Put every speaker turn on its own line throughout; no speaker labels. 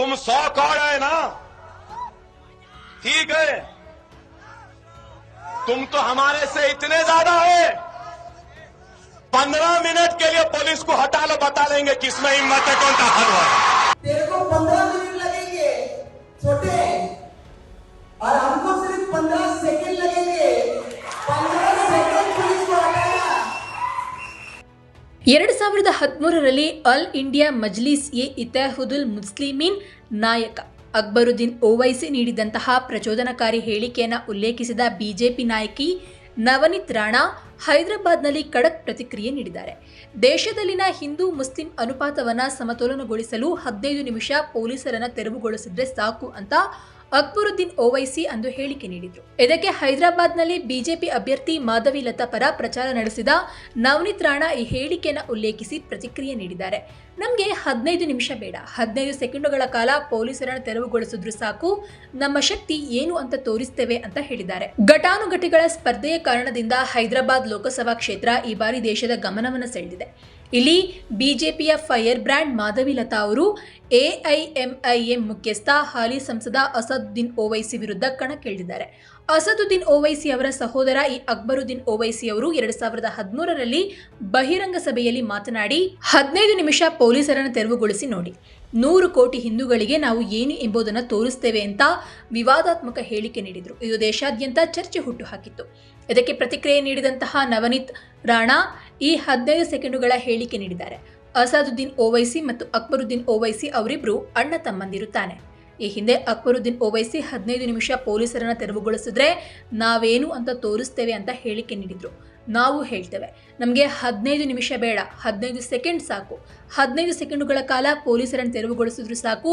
तुम सौ कौड़ है ना? ठीक है। तुम तो हमारे से इतने ज़्यादा है। पंद्रह मिनट के लिए पुलिस को हटा लो, बता लेंगे किसमें हिम्मत है, कौन ताकत है
तेरे को पंद्रह मिनट
ಎರಡು ಸಾವಿರದ ಹದಿಮೂರರಲ್ಲಿ ಅಲ್ ಇಂಡಿಯಾ ಮಜ್ಲಿಸ್ ಎ ಇತಹುದುಲ್ ಮುಸ್ಲಿಮೀನ್ ನಾಯಕ ಅಕ್ಬರುದ್ದೀನ್ ಓವೈಸಿ ನೀಡಿದಂತಹ ಪ್ರಚೋದನಕಾರಿ ಹೇಳಿಕೆಯನ್ನು ಉಲ್ಲೇಖಿಸಿದ ಬಿಜೆಪಿ ನಾಯಕಿ ನವನೀತ್ ರಾಣಾ ಹೈದರಾಬಾದ್ನಲ್ಲಿ ಖಡಕ್ ಪ್ರತಿಕ್ರಿಯೆ ನೀಡಿದ್ದಾರೆ. ದೇಶದಲ್ಲಿನ ಹಿಂದೂ ಮುಸ್ಲಿಂ ಅನುಪಾತವನ್ನು ಸಮತೋಲನಗೊಳಿಸಲು ಹದಿನೈದು ನಿಮಿಷ ಪೊಲೀಸರನ್ನು ತೆರವುಗೊಳಿಸಿದ್ರೆ ಸಾಕು ಅಂತ ಅಕ್ಬರುದ್ದೀನ್ ಓವೈಸಿ ಅಂದು ಹೇಳಿಕೆ ನೀಡಿದ್ರು. ಇದಕ್ಕೆ ಹೈದರಾಬಾದ್ನಲ್ಲಿ ಬಿಜೆಪಿ ಅಭ್ಯರ್ಥಿ ಮಾಧವಿ ಲತಾ ಪರ ಪ್ರಚಾರ ನಡೆಸಿದ ನವನೀತ್ ರಾಣಾ ಈ ಹೇಳಿಕೆಯನ್ನು ಉಲ್ಲೇಖಿಸಿ ಪ್ರತಿಕ್ರಿಯೆ ನೀಡಿದ್ದಾರೆ. ನಮಗೆ ಹದಿನೈದು ನಿಮಿಷ ಬೇಡ. ಹದಿನೈದು ಸೆಕೆಂಡುಗಳ ಕಾಲ ಪೊಲೀಸರನ್ನು ತೆರವುಗೊಳಿಸಿದ್ರು ಸಾಕು. ನಮ್ಮ ಶಕ್ತಿ ಏನು ಅಂತ ತೋರಿಸ್ತೇವೆ ಅಂತ ಹೇಳಿದ್ದಾರೆ. ಘಟಾನುಘಟಿಗಳ ಸ್ಪರ್ಧೆಯ ಕಾರಣದಿಂದ ಹೈದರಾಬಾದ್ ಲೋಕಸಭಾ ಕ್ಷೇತ್ರ ಈ ಬಾರಿ ದೇಶದ ಗಮನವನ್ನು ಸೆಳೆದಿದೆ. ಇಲ್ಲಿ ಬಿಜೆಪಿಯ ಫೈರ್ ಬ್ರ್ಯಾಂಡ್ ಮಾಧವಿ ಲತಾ ಅವರು ಎಐಎಂಐಎಂ ಮುಖ್ಯಸ್ಥ ಹಾಲಿ ಸಂಸದ ಅಸದುದ್ದೀನ್ ಓವೈಸಿ ವಿರುದ್ಧ ಕಣಕ್ಕಿಳಿದಿದ್ದಾರೆ. ಅಸದುದ್ದೀನ್ ಓವೈಸಿ ಅವರ ಸಹೋದರ ಈ ಅಕ್ಬರುದ್ದೀನ್ ಓವೈಸಿ ಅವರು ಎರಡ್ ಸಾವಿರದ ಹದಿಮೂರರಲ್ಲಿ ಬಹಿರಂಗ ಸಭೆಯಲ್ಲಿ ಮಾತನಾಡಿ, ಹದಿನೈದು ನಿಮಿಷ ಪೊಲೀಸರನ್ನು ತೆರವುಗೊಳಿಸಿ ನೋಡಿ, ನೂರು ಕೋಟಿ ಹಿಂದೂಗಳಿಗೆ ನಾವು ಏನು ಎಂಬುದನ್ನು ತೋರಿಸ್ತೇವೆ ಅಂತ ವಿವಾದಾತ್ಮಕ ಹೇಳಿಕೆ ನೀಡಿದರು. ಇದು ದೇಶಾದ್ಯಂತ ಚರ್ಚೆ ಹುಟ್ಟುಹಾಕಿತ್ತು ಇದಕ್ಕೆ ಪ್ರತಿಕ್ರಿಯೆ ನೀಡಿದಂತಹ ನವನೀತ್ ರಾಣಾ ಈ ಹದಿನೈದು ಸೆಕೆಂಡುಗಳ ಹೇಳಿಕೆ ನೀಡಿದ್ದಾರೆ. ಅಸಾದುದ್ದೀನ್ ಓವೈಸಿ ಮತ್ತು ಅಕ್ಬರುದ್ದೀನ್ ಓವೈಸಿ ಅವರಿಬ್ಬರು ಅಣ್ಣ ತಮ್ಮಂದಿರು ತಾನೆ ಈ ಹಿಂದೆ ಅಕ್ಬರುದ್ದೀನ್ ಓವೈಸಿ ಹದಿನೈದು ನಿಮಿಷ ಪೊಲೀಸರನ್ನ ತೆರವುಗೊಳಿಸಿದ್ರೆ ನಾವೇನು ಅಂತ ತೋರಿಸ್ತೇವೆ ಅಂತ ಹೇಳಿಕೆ ನೀಡಿದ್ರು. ನಾವು ಹೇಳ್ತೇವೆ, ನಮಗೆ ಹದಿನೈದು ನಿಮಿಷ ಬೇಡ, ಹದಿನೈದು ಸೆಕೆಂಡ್ ಸಾಕು. ಹದಿನೈದು ಸೆಕೆಂಡುಗಳ ಕಾಲ ಪೊಲೀಸರನ್ನು ತೆರವುಗೊಳಿಸಿದ್ರು ಸಾಕು,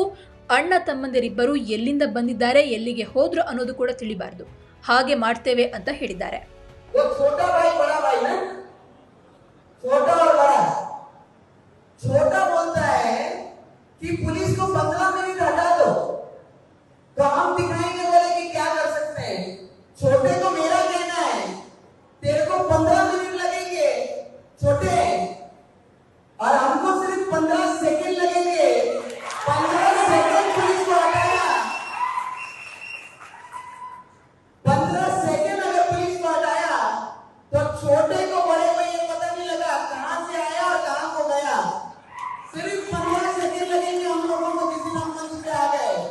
ಅಣ್ಣ ತಮ್ಮಂದಿರಿಬ್ಬರು ಎಲ್ಲಿಂದ ಬಂದಿದ್ದಾರೆ, ಎಲ್ಲಿಗೆ ಹೋದ್ರು ಅನ್ನೋದು ಕೂಡ ತಿಳಿಬಾರ್ದು. ಹಾಗೆ ಮಾಡ್ತೇವೆ ಅಂತ ಹೇಳಿದ್ದಾರೆ.
What